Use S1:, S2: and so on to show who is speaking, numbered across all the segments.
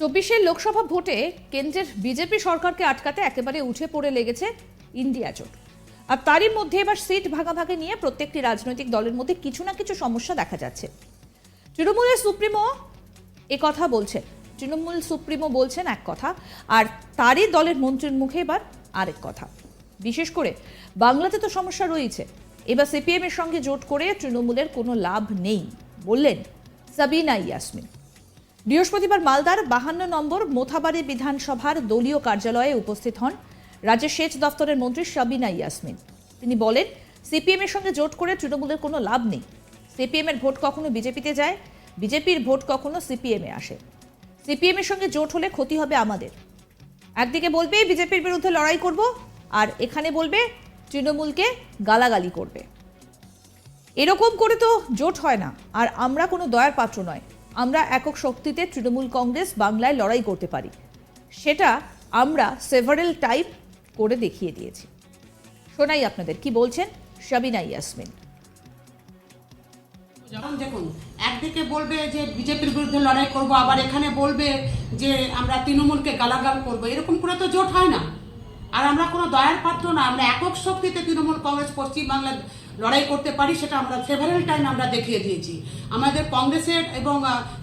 S1: চব্বিশের লোকসভা ভোটে কেন্দ্রের বিজেপি সরকারকে আটকাতে একেবারে উঠে পড়ে লেগেছে ইন্ডিয়া জোট। আর তারই মধ্যে এবার সিট ভাগাভাগি নিয়ে প্রত্যেকটি রাজনৈতিক দলের মধ্যে কিছু না কিছু সমস্যা দেখা যাচ্ছে। তৃণমূলের সুপ্রিমো কথা বলছেন। তৃণমূল সুপ্রিমো বলছেন এক কথা, আর তারই দলের মন্ত্রীর মুখে এবার আরেক কথা। বিশেষ করে বাংলাতে তো সমস্যা রয়েছে। এবার সিপিএম এর সঙ্গে জোট করে তৃণমূলের কোনো লাভ নেই, বললেন সাবিনা ইয়াসমিন। বৃহস্পতিবার মালদার বাহান্ন নম্বর মোথাবাড়ি বিধানসভার দলীয় কার্যালয়ে উপস্থিত হন রাজ্যের সেচ দফতরের মন্ত্রী সাবিনা ইয়াসমিন। তিনি বলেন, সিপিএম এর সঙ্গে জোট করে তৃণমূলের কোনো লাভ নেই। সিপিএম এর ভোট কখনো বিজেপিতে যায়, বিজেপির ভোট কখনো সিপিএম এ আসে। সিপিএম এর সঙ্গে জোট হলে ক্ষতি হবে আমাদের। একদিকে বলবে, বিজেপির বিরুদ্ধে লড়াই করব, আর এখানে বলবে, তৃণমূলকে গালাগালি করবে। এরকম করে তো জোট হয় না, আর আমরা কোনো দয়ার পাত্র নয়। আমরা একক শক্তিতে তৃণমূল কংগ্রেস বাংলায় লড়াই করতে পারি। সেটা আমরা সেভারেল টাইপ করে দেখিয়ে দিয়েছি। শোনাই আপনাদের কি বলছেন? শাবিনা, ইয়াসমিন।
S2: যখন দেখুন, একদিকে বলবে যে বিজেপির বিরুদ্ধে লড়াই করব, আবার এখানে বলবে যে আমরা তৃণমূলকে গালাগাল করব। এরকম করে তো জোট হয় না। আর আমরা কোনো দয়ার পাত্র না। আমরা একক শক্তিতে তৃণমূল কংগ্রেস পশ্চিমবাংলায় লড়াই করতে পারি, সেটা আমরা সেভারেল টাইম আমরা দেখিয়ে দিয়েছি। আমাদের কংগ্রেসের এবং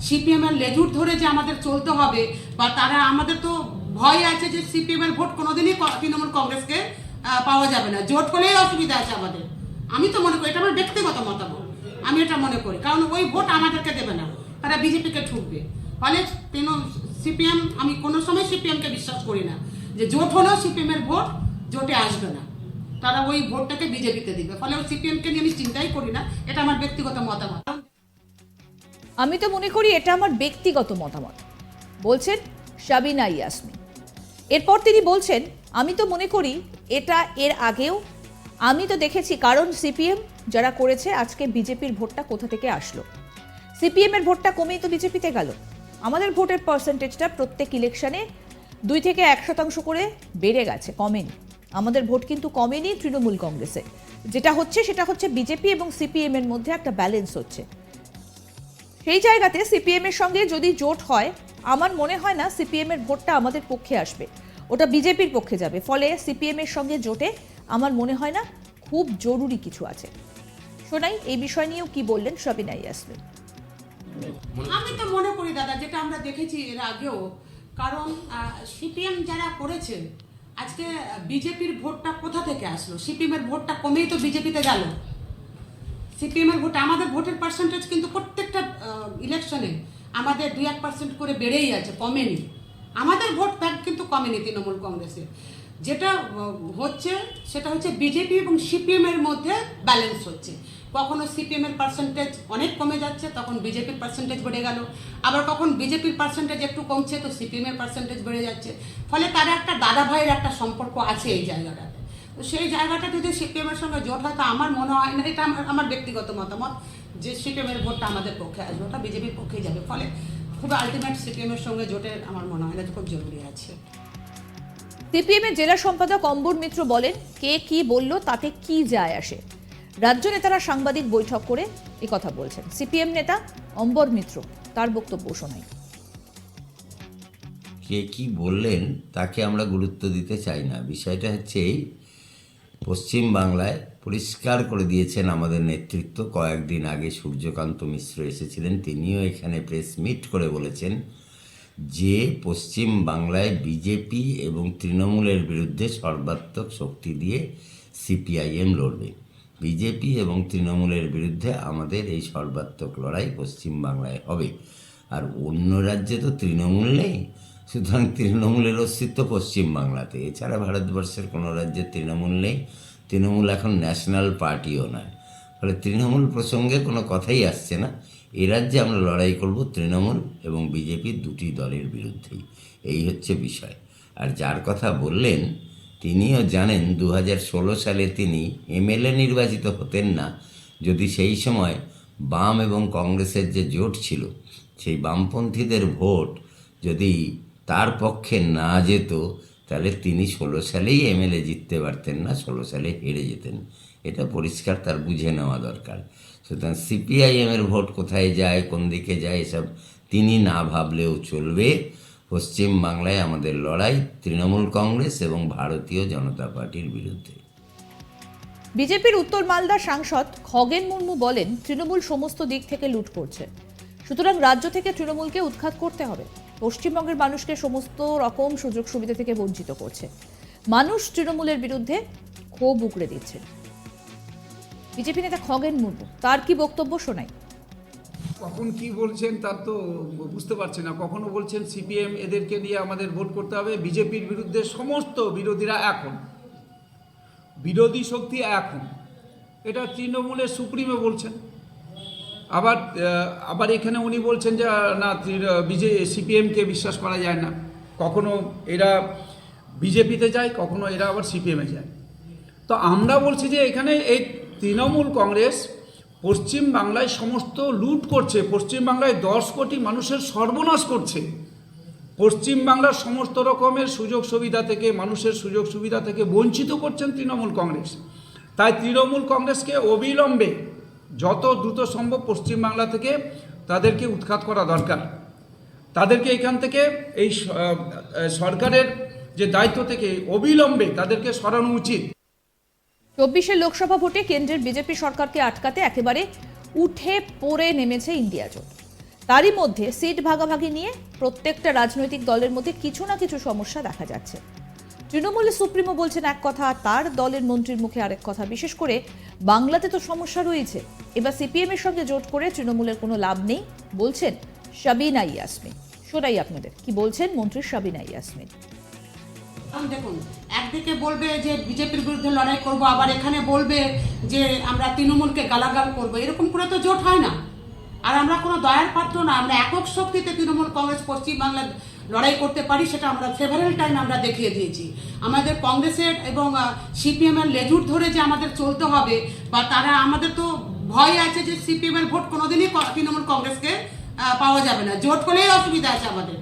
S2: সিপিএম এর লেজুর ধরে যে আমাদের চলতে হবে, বা তারা আমাদের তো ভয় আছে যে সিপিএম এর ভোট কোনোদিনই তৃণমূল কংগ্রেসকে পাওয়া যাবে না। জোট হলেই অসুবিধা আছে আমাদের। আমি তো মনে করি, এটা আমার ব্যক্তিগত মতামত। আমি এটা মনে করি। কারণ ওই ভোট আমাদেরকে দেবে না। তারা বিজেপিকে ঠুকবে। ফলে তেন সিপিএম, আমি কোনো সময় সিপিএমকে বিশ্বাস করি না যে জোট হলেও সিপিএম এর ভোট জোটে আসবে না। তারা ওই ভোটটাকে বিজেপিতে দিবে। ফলে সিপিএমকে নিয়ে আমি চিন্তাই করি না, এটা আমার ব্যক্তিগত মতামত।
S1: আমি তো মনে করি এটা আমার ব্যক্তিগত মতামত। বলছেন শাবিনা ইয়াসমিন। এরপর তিনি বলছেন, আমি তো মনে করি এটা এর আগেও, আমি তো দেখেছি কারণ সিপিএম যারা করেছে আজকে বিজেপির ভোটটা কোথা থেকে আসলো। সিপিএম এর ভোটটা কমেই তো বিজেপিতে গেল। আমাদের ভোটের পার্সেন্টেজটা প্রত্যেক ইলেকশনে দুই থেকে এক শতাংশ করে বেড়ে গেছে, কমেনি। আমাদের ভোট কিন্তু কমেনি তৃণমূল কংগ্রেসে। যেটা হচ্ছে, সেটা হচ্ছে বিজেপি এবং সিপিএম এর মধ্যে একটা ব্যালেন্স হচ্ছে। সেই জায়গাতে সিপিএম এর সঙ্গে যদি জোট হয়, আমার মনে হয় না সিপিএম এর ভোটটা আমাদের পক্ষে আসবে। ওটা বিজেপির পক্ষে যাবে। ফলে সিপিএম এর সঙ্গে জোটে আমার মনে হয় না খুব জরুরি কিছু আছে। শোনাই এই বিষয় নিয়েও কি বললেন সবিনা ইয়াসমিন
S2: আমি তো মনে করি দাদা, যেটা আমরা দেখেছি এর আগেও, কারণ সিপিএম যারা করেছে আজকে বিজেপির ভোটটা কোথা থেকে আসলো? সিপিএমের ভোটটা কমেই তো বিজেপিতে গেল। সিপিএমের ভোট, আমাদের ভোটের পার্সেন্টেজ কিন্তু প্রত্যেকটা ইলেকশনে আমাদের দুই এক পার্সেন্ট করে বেড়েই আছে, কমেনি। আমাদের ভোট ব্যাংক কিন্তু কমেনি তৃণমূল কংগ্রেসের। যেটা হচ্ছে, সেটা হচ্ছে বিজেপি এবং সিপিএম এর মধ্যে ব্যালেন্স হচ্ছে। কখনো সিপিএম এর পার্সেন্টেজ অনেক কমে যাচ্ছে, তখন বিজেপির পার্সেন্টেজ বেড়ে গেল। আবার কখন বিজেপির পার্সেন্টেজ একটু কমছে, তো সিপিএম এর পার্সেন্টেজ বেড়ে যাচ্ছে। ফলে তারা একটা দাদা ভাইয়ের একটা সম্পর্ক আছে এই জায়গাটাতে। তো সেই জায়গাটা যদি সিপিএম এর সঙ্গে জোট হয়, তো আমার মনে হয় না, এটা আমার আমার ব্যক্তিগত মতামত যে সিপিএম এর ভোটটা আমাদের পক্ষে আসবে, ওটা বিজেপির পক্ষেই যাবে। ফলে খুব আলটিমেট সিপিএম এর সঙ্গে জোটের আমার মনে হয় না খুব জরুরি আছে।
S1: সিপিএম এর জেলা সম্পাদক অম্বর মিত্র বলেন, কে কি বলল তাতে কি যায় আসে। রাজ্য নেতারা সাংবাদিক বৈঠক করে কথা বলছেন। সিপিএম নেতা অম্বর মিত্র, তার বক্তব্য শোনাই।
S3: কে কি বললেন তাকে আমরা গুরুত্ব দিতে চাই না। বিষয়টা হচ্ছে এই, পশ্চিম বাংলায় পরিষ্কার করে দিয়েছেন আমাদের নেতৃত্ব। কয়েকদিন আগে সূর্যকান্ত মিশ্র এসেছিলেন, তিনিও এখানে প্রেস মিট করে বলেছেন যে পশ্চিম বাংলায় বিজেপি এবং তৃণমূলের বিরুদ্ধে সর্বাত্মক শক্তি দিয়ে সিপিআইএম লড়বে। বিজেপি এবং তৃণমূলের বিরুদ্ধে আমাদের এই সর্বাত্মক লড়াই পশ্চিম বাংলায় হবে। আর অন্য রাজ্যে তো তৃণমূল নেই। সুতরাং তৃণমূলের অস্তিত্ব পশ্চিম বাংলাতে। এছাড়া ভারতবর্ষের কোনো রাজ্যে তৃণমূল নেই। তৃণমূল এখন ন্যাশনাল পার্টিও নয়। ফলে তৃণমূল প্রসঙ্গে কোনো কথাই আসছে না। এ রাজ্যে আমরা লড়াই করব তৃণমূল এবং বিজেপির দুটি দলের বিরুদ্ধেই। এই হচ্ছে বিষয়। আর যার কথা বললেন, তিনিও জানেন দু হাজার ষোলো সালে তিনি এমএলএ নির্বাচিত হতেন না। যদি সেই সময় বাম এবং কংগ্রেসের যে জোট ছিল, সেই বামপন্থীদের ভোট যদি তার পক্ষে না যেত, তাহলে তিনি ষোলো সালেই এমএলএ জিততে পারতেন না, ষোলো সালে হেরে যেতেন। এটা পরিষ্কার তার বুঝে নেওয়া দরকার। সুতরাং সিপিআইএমের ভোট কোথায় যায়, কোন দিকে যায়, এসব তিনি না ভাবলেও চলবে। পশ্চিম বাংলায় আমাদের লড়াই তৃণমূল কংগ্রেস এবং ভারতীয় জনতা পার্টির বিরুদ্ধে।
S1: বিজেপির উত্তর মালদা সাংসদ খগেন মুর্মু বলেন, তৃণমূল সমস্ত দিক থেকে লুট করছে। সুতরাং রাজ্য থেকে তৃণমূলকে উৎখাত করতে হবে। পশ্চিমবঙ্গের মানুষকে সমস্ত রকম সুযোগ সুবিধা থেকে বঞ্চিত করছে। মানুষ তৃণমূলের বিরুদ্ধে ক্ষোভ উগড়ে দিচ্ছে। বিজেপি নেতা খগেন মুর্মু, তার কি বক্তব্য শোনাই?
S4: কখন কি বলছেন তার তো বুঝতে পারছি না। কখনো বলছেন সিপিএম এদেরকে নিয়ে আমাদের ভোট করতে হবে, বিজেপির বিরুদ্ধে সমস্ত বিরোধীরা এখন বিরোধী শক্তি এখন এটা তৃণমূলের সুপ্রিমে বলছেন। আবার আবার এখানে উনি বলছেন যে, না বিজে, সিপিএমকে বিশ্বাস করা যায় না। কখনো এরা বিজেপিতে যায়, কখনো এরা আবার সিপিএমে যায়। তো আমরা বলছি যে, এখানে এই তৃণমূল কংগ্রেস পশ্চিম বাংলায় সমস্ত লুট করছে, পশ্চিম বাংলায় দশ কোটি মানুষের সর্বনাশ করছে। পশ্চিম বাংলার সমস্ত রকমের সুযোগ সুবিধা থেকে, মানুষের সুযোগ সুবিধা থেকে বঞ্চিত করছেন তৃণমূল কংগ্রেস। তাই তৃণমূল কংগ্রেসকে অবিলম্বে যত দ্রুত সম্ভব পশ্চিম বাংলা থেকে তাদেরকে উৎখাত করা দরকার। তাদেরকে এখান থেকে এই সরকারের যে দায়িত্ব থেকে অবিলম্বে তাদেরকে সরানো উচিত।
S1: চব্বিশের লোকসভা ভোটে কেন্দ্রের বিজেপি সরকারকে আটকাতে একেবারে উঠে পড়ে নেমেছে ইন্ডিয়া জোট। তারই মধ্যে সিট ভাগাভাগি নিয়ে প্রত্যেকটা রাজনৈতিক দলের মধ্যে কিছু না কিছু সমস্যা দেখা যাচ্ছে। তৃণমূলের সুপ্রিমো বলছেন এক কথা তার দলের মন্ত্রীর মুখে আরেক কথা। বিশেষ করে বাংলাতে তো সমস্যা রয়েছে। এবার সিপিএম এর সঙ্গে জোট করে তৃণমূলের কোনো লাভ নেই, বলছেন সাবিনা ইয়াসমিন। শোনাই আপনাদের, কি বলছেন মন্ত্রী সাবিনা ইয়াসমিন?
S2: এখন দেখুন, একদিকে বলবে যে বিজেপির বিরুদ্ধে লড়াই করব, আবার এখানে বলবে যে আমরা তৃণমূলকে গালাগাল করব। এরকম করে তো জোট হয় না। আর আমরা কোনো দয়ার পাত্র না, আমরা একক শক্তিতে তৃণমূল কংগ্রেস পশ্চিমবাংলার লড়াই করতে পারি, সেটা আমরা ফেভারেল টাইম আমরা দেখিয়ে দিয়েছি। আমাদের কংগ্রেসের এবং সিপিএম এর লেজুর ধরে যে আমাদের চলতে হবে, বা তারা আমাদের তো ভয় আছে যে সিপিএম এর ভোট কোনোদিনই তৃণমূল কংগ্রেসকে পাওয়া যাবে না। জোট করলেই অসুবিধা আছে আমাদের।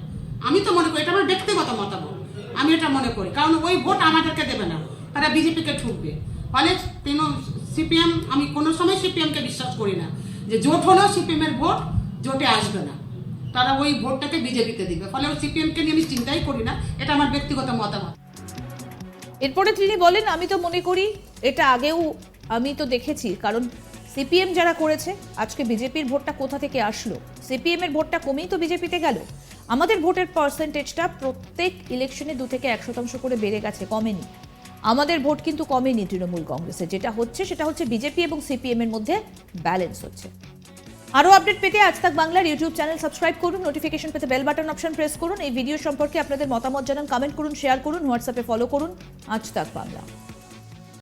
S2: আমি তো মনে করি, এটা আমার ব্যক্তিগত মতামত। আমি এটা মনে করি। কারণ ওই ভোট আমাদেরকে দেবে না। তারা বিজেপিকে ঠুকবে। ফলে সিপিএম, আমি কোনো সময় সিপিএমকে বিশ্বাস করি না যে জোট হলেও সিপিএম এর ভোট জোটে আসবে না। তারা ওই ভোটটাকে বিজেপিতে দিবে। ফলে ওই সিপিএমকে নিয়ে আমি চিন্তাই করি না। এটা আমার ব্যক্তিগত মতামত।
S1: এরপরে তিনি বলেন, আমি তো মনে করি এটা আগেও আমি তো দেখেছি। কারণ সিপিএম যারা করেছে, আজকে বিজেপির ভোটটা কোথা থেকে আসলো? সিপিএম এর ভোটটা কমেই তো বিজেপিতে গেল। আমাদের ভোটের পার্সেন্টেজটা প্রত্যেক ইলেকশনে দু থেকে এক শতাংশ করে বেড়ে গেছে, কমেনি। আমাদের ভোট কিন্তু কমেনি তৃণমূল কংগ্রেসে যেটা হচ্ছে সেটা হচ্ছে বিজেপি এবং সিপিএম এর মধ্যে ব্যালেন্স হচ্ছে। আরও আপডেট পেতে আজ তাক বাংলার ইউটিউব চ্যানেল সাবস্ক্রাইব করুন নোটিফিকেশন পেতে বেল বাটন অপশন প্রেস করুন, এই ভিডিও সম্পর্কে আপনাদের মতামত জানান কমেন্ট করুন শেয়ার করুন, হোয়াটসঅ্যাপে ফলো করুন। আজ তাক বাংলা।